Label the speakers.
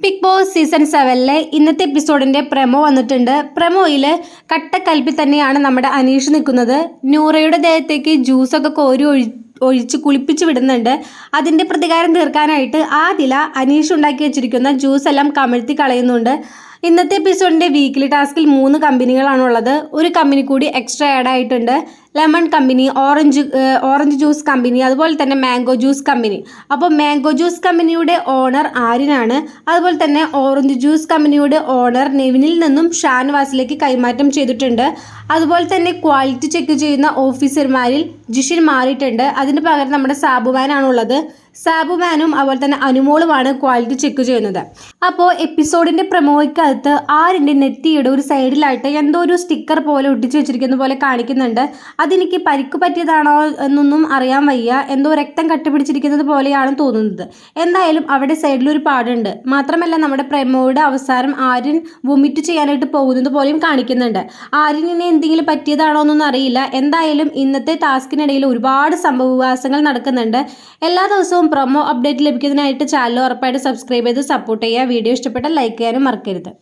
Speaker 1: Big boss season സെവനിലെ ഇന്നത്തെ എപ്പിസോഡിന്റെ promo വന്നിട്ടുണ്ട്. പ്രമോയിൽ കട്ടക്കൽപ്പിൽ തന്നെയാണ് നമ്മുടെ അനീഷ് നിൽക്കുന്നത്. നൂറയുടെ ദേഹത്തേക്ക് ജ്യൂസൊക്കെ കോരി ഒഴി ഒഴിച്ച് കുളിപ്പിച്ച് വിടുന്നുണ്ട്. അതിന്റെ പ്രതികാരം തീർക്കാനായിട്ട് ആദില അനീഷ് ഉണ്ടാക്കി വെച്ചിരിക്കുന്ന ജ്യൂസ് എല്ലാം കമഴ്ത്തി കളയുന്നുണ്ട്. ഇന്നത്തെ എപ്പിസോഡിന്റെ വീക്ക്ലി ടാസ്കിൽ മൂന്ന് കമ്പനികളാണുള്ളത്. ഒരു കമ്പനി കൂടി എക്സ്ട്രാ ആഡ് ആയിട്ടുണ്ട്. Lemon company orange orange juice company അതുപോലെ തന്നെ മാംഗോ ജ്യൂസ് കമ്പനി അപ്പോൾ മാംഗോ ജ്യൂസ് കമ്പനിയുടെ ഓണർ ആര്യനാണ് അതുപോലെ തന്നെ ഓറഞ്ച് ജ്യൂസ് കമ്പനിയുടെ ഓണർ നെവിനിൽ നിന്നും ഷാൻവാസിലേക്ക് കൈമാറ്റം ചെയ്തിട്ടുണ്ട്. അതുപോലെ തന്നെ ക്വാളിറ്റി ചെക്ക് ചെയ്യുന്ന ഓഫീസർമാരിൽ ജിഷിൻ മാറിയിട്ടുണ്ട്. അതിന് പകരം നമ്മുടെ സാബുമാനാണുള്ളത്. സാബുമാനും അതുപോലെ തന്നെ അനുമോളുമാണ് ക്വാളിറ്റി ചെക്ക് ചെയ്യുന്നത്. അപ്പോൾ എപ്പിസോഡിന്റെ പ്രമോയ്ക്കകത്ത് ആരിന്റെ നെറ്റിയുടെ ഒരു സൈഡിലായിട്ട് എന്തോ ഒരു സ്റ്റിക്കർ പോലെ ഒട്ടിച്ചു വെച്ചിരിക്കുന്ന പോലെ കാണിക്കുന്നുണ്ട്. അതെനിക്ക് പരിക്ക് പറ്റിയതാണോ എന്നൊന്നും അറിയാൻ വയ്യ. എന്തോ രക്തം കട്ടിപ്പിടിച്ചിരിക്കുന്നത് പോലെയാണ് തോന്നുന്നത്. എന്തായാലും അവിടെ സൈഡിലൊരു പാടുണ്ട്. മാത്രമല്ല നമ്മുടെ പ്രമോയുടെ അവസാനം ആര്യൻ വൊമിറ്റ് ചെയ്യാനായിട്ട് പോകുന്നത് പോലെയും കാണിക്കുന്നുണ്ട്. ആര്യനെ എന്തെങ്കിലും പറ്റിയതാണോ എന്നൊന്നും അറിയില്ല. എന്തായാലും ഇന്നത്തെ ടാസ്കിനിടയിൽ ഒരുപാട് സംഭവവികാസങ്ങൾ നടക്കുന്നുണ്ട്. എല്ലാ ദിവസവും പ്രൊമോ അപ്ഡേറ്റ് ലഭിക്കുന്നതിനായിട്ട് ചാനൽ ഉറപ്പായിട്ട് സബ്സ്ക്രൈബ് ചെയ്ത് സപ്പോർട്ട് ചെയ്യുക. വീഡിയോ ഇഷ്ടപ്പെട്ടാൽ ലൈക്ക് ചെയ്യാനും മറക്കരുത്.